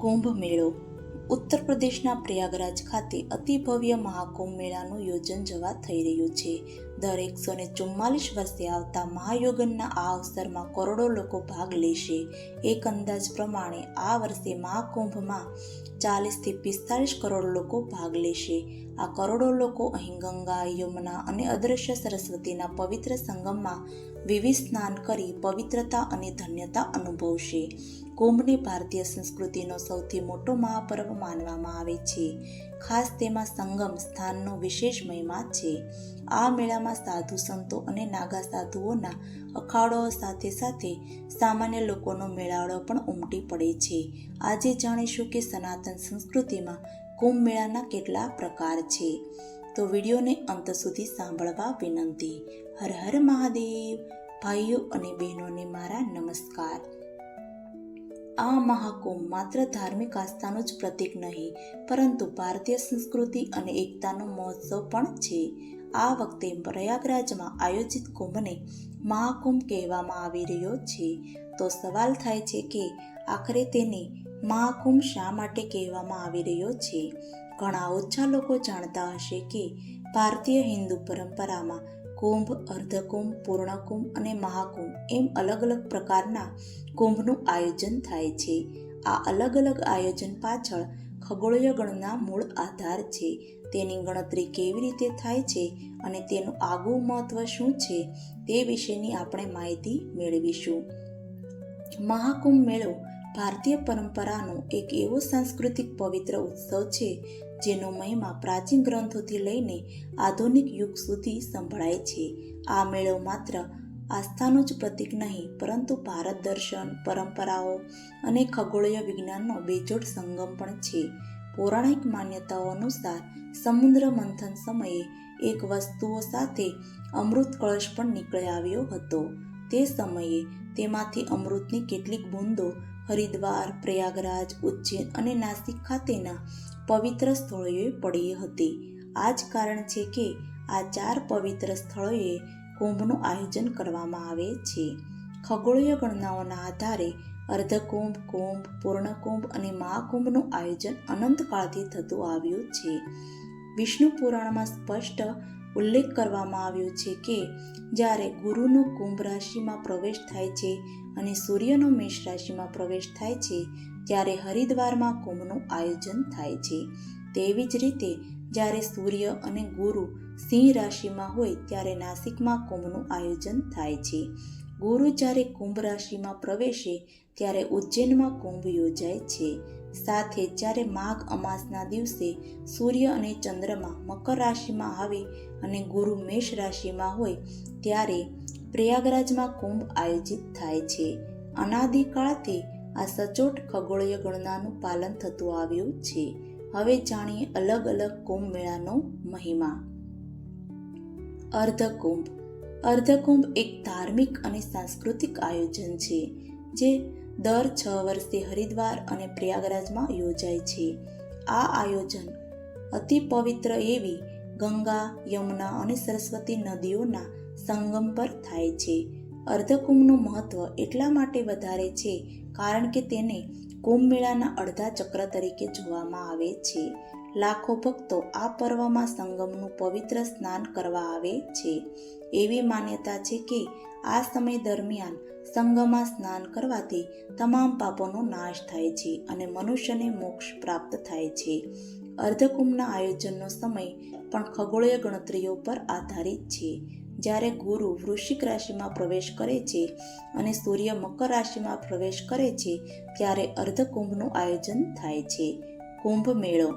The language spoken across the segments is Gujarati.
કુંભ મેળો. ઉત્તર પ્રદેશના પ્રયાગરાજ ખાતે અતિ ભવ્ય મહાકુંભ મેળાનું યોજન જવા થઈ રહ્યું છે. દર એકસો ને ચુમ્માલીસ વર્ષે આવતા મહાયોગનના આ અવસરમાં કરોડો લોકો ભાગ લેશે. એક અંદાજ પ્રમાણે આ વર્ષે મહાકુંભમાં ચાલીસથી પિસ્તાલીસ કરોડ લોકો ભાગ લેશે. આ કરોડો લોકો અહીં ગંગા, યમુના અને અદ્રશ્ય સરસ્વતીના પવિત્ર સંગમમાં વિવિધ સ્નાન કરી પવિત્રતા અને ધન્યતા અનુભવશે. કુંભને ભારતીય સંસ્કૃતિનો સૌથી મોટો મહાપર્વ માનવામાં આવે છે. ખાસ તેમાં સંગમ સ્થાનનો વિશેષ મહિમા છે. આ મેળામાં સાધુ સંતો અને નાગા સાધુઓના અખાડો સાથે સાથે સામાન્ય લોકોનો મેળાવડો પણ ઉમટી પડે છે. આજે જાણીશું કે સનાતન સંસ્કૃતિમાં કુંભ મેળાના કેટલા પ્રકાર છે. તો વિડીયોને અંત સુધી સાંભળવા વિનંતી. હર હર મહાદેવ. ભાઈઓ અને બહેનોને મારા નમસ્કાર. આ મહાકુંભ માત્ર ધાર્મિક આસ્થાનું જ પ્રતીક નહીં, પરંતુ ભારતીય સંસ્કૃતિ અને એકતાનો મહોત્સવ પણ છે. આ વખતે પ્રયાગરાજમાં આયોજિત કુંભને મહાકુંભ કહેવામાં આવી રહ્યો છે. તો સવાલ થાય છે કે આખરે તેને મહાકુંભ શા માટે કહેવામાં આવી રહ્યો છે? ઘણા ઓછા લોકો જાણતા હશે કે ભારતીય હિન્દુ પરંપરામાં કુંભ, અર્ધકુંભ, પૂર્ણકુંભ અને મહાકુંભ એમ અલગ અલગ પ્રકારના કુંભનું આયોજન થાય છે. આ અલગ અલગ આયોજન પાછળ ખગોળીય ગણના મૂળ આધાર છે. તેની ગણતરી કેવી રીતે થાય છે અને તેનું આગવું મહત્વ શું છે તે વિશેની આપણે માહિતી મેળવીશું. મહાકુંભ મેળો ભારતીય પરંપરાનો એક એવો સાંસ્કૃતિક પવિત્ર ઉત્સવ છે, જેનો મહિમા પ્રાચીન ગ્રંથોથી લઈને આધુનિક યુગ સુધી સંભળાય છે. આ મેળો માત્ર આસ્થાનું જ પ્રતીક નહીં, પરંતુ ભારત દર્શન, પરંપરાઓ અને ખગોળીય વિજ્ઞાનનો બેજોડ સંગમ પણ છે. પૌરાણિક માન્યતાઓ અનુસાર, સમુદ્ર મંથન સમયે એક વસ્તુઓ સાથે અમૃત કળશ પણ નીકળી આવ્યો હતો. તે સમયે તેમાંથી અમૃતની કેટલીક બૂંદો હરિદ્વાર, પ્રયાગરાજ, ઉજ્જૈન અને નાસિક ખાતેના પવિત્ર સ્થળોએ પડી હતી. આ જ કારણ છે કે આ ચાર પવિત્ર સ્થળોએ કુંભનું આયોજન કરવામાં આવે છે. ખગોળીય ગણનાઓના આધારે અર્ધકુંભ, કુંભ, પૂર્ણકુંભ અને મહાકુંભનું આયોજન અનંતકાળથી થતું આવ્યું છે. વિષ્ણુ પુરાણમાં સ્પષ્ટ ઉલ્લેખ કરવામાં આવ્યો છે કે જ્યારે ગુરુનો કુંભ રાશિમાં પ્રવેશ થાય છે અને સૂર્યનો મેષ રાશિમાં પ્રવેશ થાય છે, ત્યારે હરિદ્વારમાં કુંભનું આયોજન થાય છે. તેવી જ રીતે, જ્યારે સૂર્ય અને ગુરુ સિંહ રાશિમાં હોય, ત્યારે નાસિકમાં કુંભનું આયોજન થાય છે. ગુરુ જ્યારે કુંભ રાશિમાં પ્રવેશે, ત્યારે ઉજ્જૈનમાં કુંભ યોજાય છે. સાથે જ્યારે માઘ અમાસના દિવસે સૂર્ય અને ચંદ્રમા મકર રાશિમાં આવે અને ગુરુ મેષ રાશિમાં હોય, ત્યારે પ્રયાગરાજમાં કુંભ આયોજિત થાય છે. અનાદિકાળથી આ સચોટ ખગોળીય ગણનાનું પાલન થતું આવ્યું છે. હવે જાણીએ અલગ અલગ કુંભ મેળાનો મહિમા. અર્ધકુંભ. અર્ધકુંભ એક ધાર્મિક અને સાંસ્કૃતિક આયોજન છે, જે દર છ વર્ષે હરિદ્વાર અને પ્રયાગરાજમાં યોજાય છે. આ આયોજન અતિ પવિત્ર એવી ગંગા, યમુના અને સરસ્વતી નદીઓના સંગમ પર થાય છે. અર્ધકુંભનું મહત્વ એટલા માટે વધારે છે કારણ કે તેને કુંભ મેળાના અડધા ચક્ર તરીકે જોવામાં આવે છે. લાખો ભક્તો આ પર્વમાં સંગમનું પવિત્ર સ્નાન કરવા આવે છે. એવી માન્યતા છે કે આ સમય દરમિયાન સંગમાં સ્નાન કરવાથી તમામ પાપોનો નાશ થાય છે અને મનુષ્યને મોક્ષ પ્રાપ્ત થાય છે. અર્ધકુંભના આયોજનનો સમય પણ ખગોળીય ગણતરીઓ પર આધારિત છે. જ્યારે ગુરુ વૃશ્ચિક રાશિમાં પ્રવેશ કરે છે અને સૂર્ય મકર રાશિમાં પ્રવેશ કરે છે, ત્યારે અર્ધકુંભનું આયોજન થાય છે. કુંભ મેળો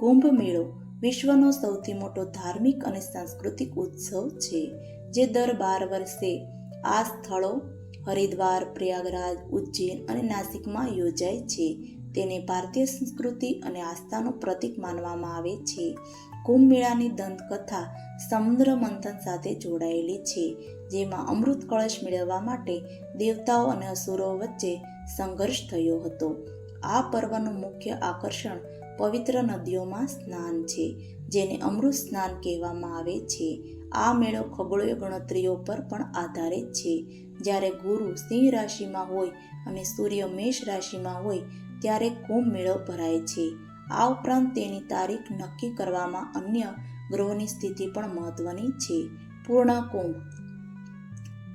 કુંભ મેળો વિશ્વનો સૌથી મોટો ધાર્મિક અને સાંસ્કૃતિક ઉત્સવ છે. જે દર બાર વર્ષે આ સ્થળો હરિદ્વાર, પ્રયાગરાજ, ઉજ્જૈન અને નાસિકમાં યોજાય છે. તેને ભારતીય સંસ્કૃતિ અને આસ્થાનું પ્રતીક માનવામાં આવે છે. કુંભ મેળાની દંતકથા સમુદ્ર મંથન સાથે જોડાયેલી છે, જેમાં અમૃત કળશ મેળવવા માટે દેવતાઓ અને અસુરો વચ્ચે સંઘર્ષ થયો હતો. આ પર્વનું મુખ્ય આકર્ષણ પવિત્ર નદીઓમાં સ્નાન છે, જેને અમૃત સ્નાન કહેવામાં આવે છે. આ મેળો ખગોળીય ગણતરીઓ પર પણ આધારિત છે. જ્યારે ગુરુ સિંહ રાશિમાં હોય અને સૂર્ય મેષ રાશિમાં હોય, ત્યારે કુંભ મેળો ભરાય છે. આ ઉપરાંત તેની તારીખ નક્કી કરવામાં અન્ય ગ્રહોની સ્થિતિ પણ મહત્વની છે. પૂર્ણ કુંભ.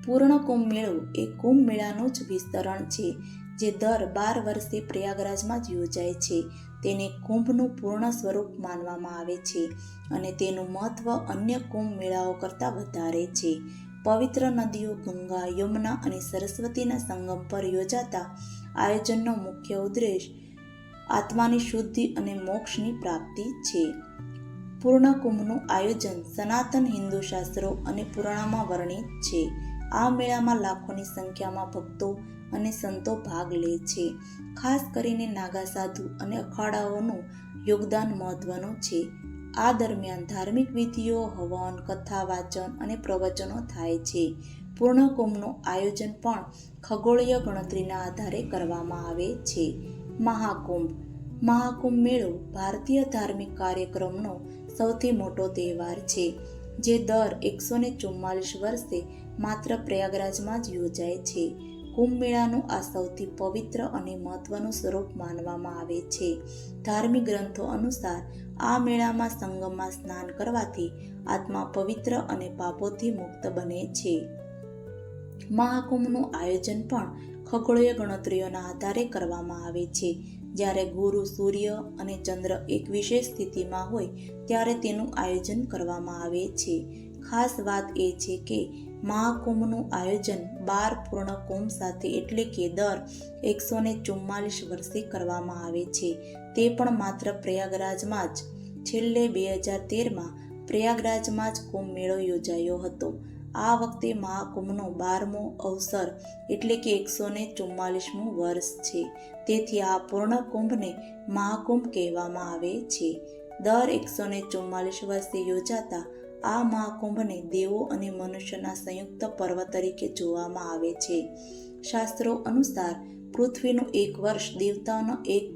પૂર્ણ કુંભ મેળો એ કુંભ મેળાનું જ વિસ્તરણ છે, જે દર બાર વર્ષે પ્રયાગરાજમાં જ યોજાય છે. તેને કુંભનું પૂર્ણ સ્વરૂપ માનવામાં આવે છે અને તેનું મહત્વ અન્ય કુંભ મેળાઓ કરતાં વધારે છે. પવિત્ર નદીઓ ગંગા, યમુના અને સરસ્વતીના સંગમ પર યોજાતા આયોજનનો મુખ્ય ઉદ્દેશ આત્માની શુદ્ધિ અને મોક્ષની પ્રાપ્તિ છે. પૂર્ણ કુંભનું આયોજન સનાતન હિન્દુ શાસ્ત્રો અને પુરાણમાં વર્ણિત છે. આ મેળામાં લાખોની સંખ્યામાં ભક્તો અને સંતો ભાગ લે છે. ખાસ કરીને નાગા સાધુ અને અખાડાઓનું યોગદાન મહત્વનું છે. આ દરમિયાન ધાર્મિક વિધિઓ, હવન, કથા, વાચન અને પ્રવચનો થાય છે. પૂર્ણ કુંભનું આયોજન પણ ખગોળીય ગણતરીના આધારે કરવામાં આવે છે. મહાકુંભ. મહાકુંભ મેળો ભારતીય ધાર્મિક કાર્યક્રમનો સૌથી મોટો તહેવાર છે, જે દર એકસો ને વર્ષે માત્ર પ્રયાગરાજમાં જ યોજાય છે. કુંભ મેળાનું આ સૌથી પવિત્ર અને મહત્વનું સ્વરૂપ માનવામાં આવે છે. ધાર્મિક ગ્રંથો અનુસાર, આ મેળામાં સંગમમાં સ્નાન કરવાથી આત્મા પવિત્ર અને પાપોથી મુક્ત બને છે. મહાકુંભનું આયોજન પણ ખગોળીય ગણતરીઓના આધારે કરવામાં આવે છે. જ્યારે ગુરુ, સૂર્ય અને ચંદ્ર એક વિશેષ સ્થિતિમાં હોય, ત્યારે તેનું આયોજન કરવામાં આવે છે. ખાસ વાત એ છે કે મહાકુંભનું આયોજન બાર પૂર્ણ કુંભ સાથે એટલે કે દર એકસો ને ચુમ્માલીસ વર્ષે કરવામાં આવે છે. તે પણ માત્ર પ્રયાગરાજમાં જ. છેલ્લે બે હજાર તેરમાં પ્રયાગરાજમાં જ કુંભ મેળો યોજાયો હતો. આ વખતે મહાકુંભનો બારમો અવસર એટલે કે એકસો ને ચુમ્માલીસમું વર્ષ છે. તેથી આ પૂર્ણ કુંભને મહાકુંભ કહેવામાં આવે છે. દર એકસો ને ચુમ્માલીસ વર્ષે યોજાતા આ મહાકુંભને દેવો અને મનુષ્યના સંયુક્ત પર્વ તરીકે જોવામાં આવે છે. શાસ્ત્રો અનુસાર પૃથ્વીનું એક વર્ષ દેવતાઓનો એક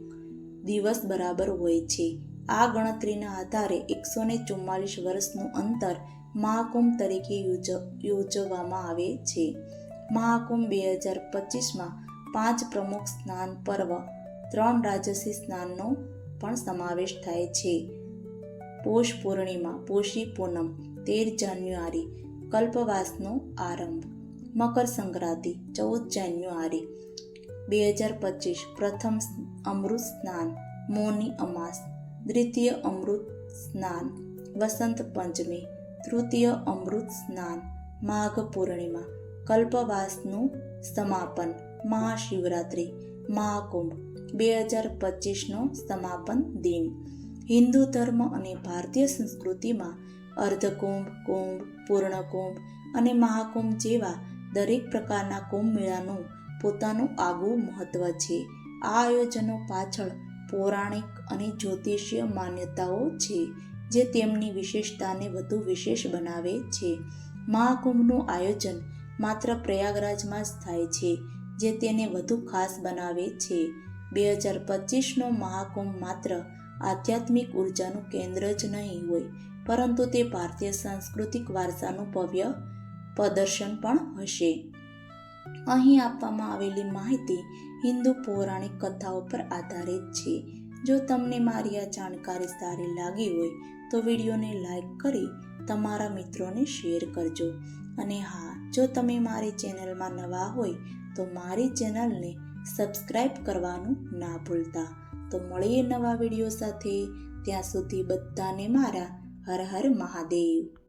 દિવસ બરાબર હોય છે. આ ગણતરીના આધારે એકસો ને ચુમ્માલીસ વર્ષનું અંતર મહાકુંભ તરીકે યોજવામાં આવે છે. મહાકુંભ બે હજાર પચીસમાં પાંચ પ્રમુખ સ્નાન પર્વ, ત્રણ રાજસી સ્નાનનો પણ સમાવેશ થાય છે. પોષ પૂર્ણિમા, પોષી પૂનમ, તેર જાન્યુઆરી, કલ્પવાસનો આરંભ, મકર સંક્રાંતિ, ચૌદ જાન્યુઆરી, બે હજાર પચીસ, પ્રથમ અમૃત સ્નાન, મૌની અમાસ, દ્વિતીય અમૃત સ્નાન, વસંત પંચમી, તૃતીય અમૃત સ્નાન, માઘ પૂર્ણિમા, કલ્પવાસનું સમાપન, મહાશિવરાત્રિ, મહાકુંભ, બે હજાર પચીસનો સમાપન દિન. હિન્દુ ધર્મ અને ભારતીય સંસ્કૃતિમાં અર્ધકુંભ, કુંભ, પૂર્ણકુંભ અને મહાકુંભ જેવા દરેક પ્રકારના કુંભ મેળાનું પોતાનું આગવું મહત્વ છે. આ આયોજનો પાછળ પૌરાણિક અને જ્યોતિષીય માન્યતાઓ છે, જે તેમની વિશેષતાને વધુ વિશેષ બનાવે છે. મહાકુંભનું આયોજન માત્ર પ્રયાગરાજમાં જ થાય છે, જે તેને વધુ ખાસ બનાવે છે. બે હજાર પચીસનો મહાકુંભ માત્ર આધ્યાત્મિક ઉર્જાનું કેન્દ્ર જ નહીં હોય, પરંતુ તે ભારતીય સાંસ્કૃતિક વારસાનું ભવ્ય પ્રદર્શન પણ હશે. અહીં આપવામાં આવેલી માહિતી હિન્દુ પૌરાણિક કથાઓ પર આધારિત છે. જો તમને મારી આ જાણકારી સારી લાગી હોય, તો વિડીયોને લાઈક કરી તમારા મિત્રોને શેર કરજો. અને હા, જો તમે મારી ચેનલમાં નવા હોય, તો મારી ચેનલને સબસ્ક્રાઈબ કરવાનું ના ભૂલતા. તો મળીએ નવા વીડિયો સાથે. ત્યાં સુધી બધાને મારા હર હર મહાદેવ.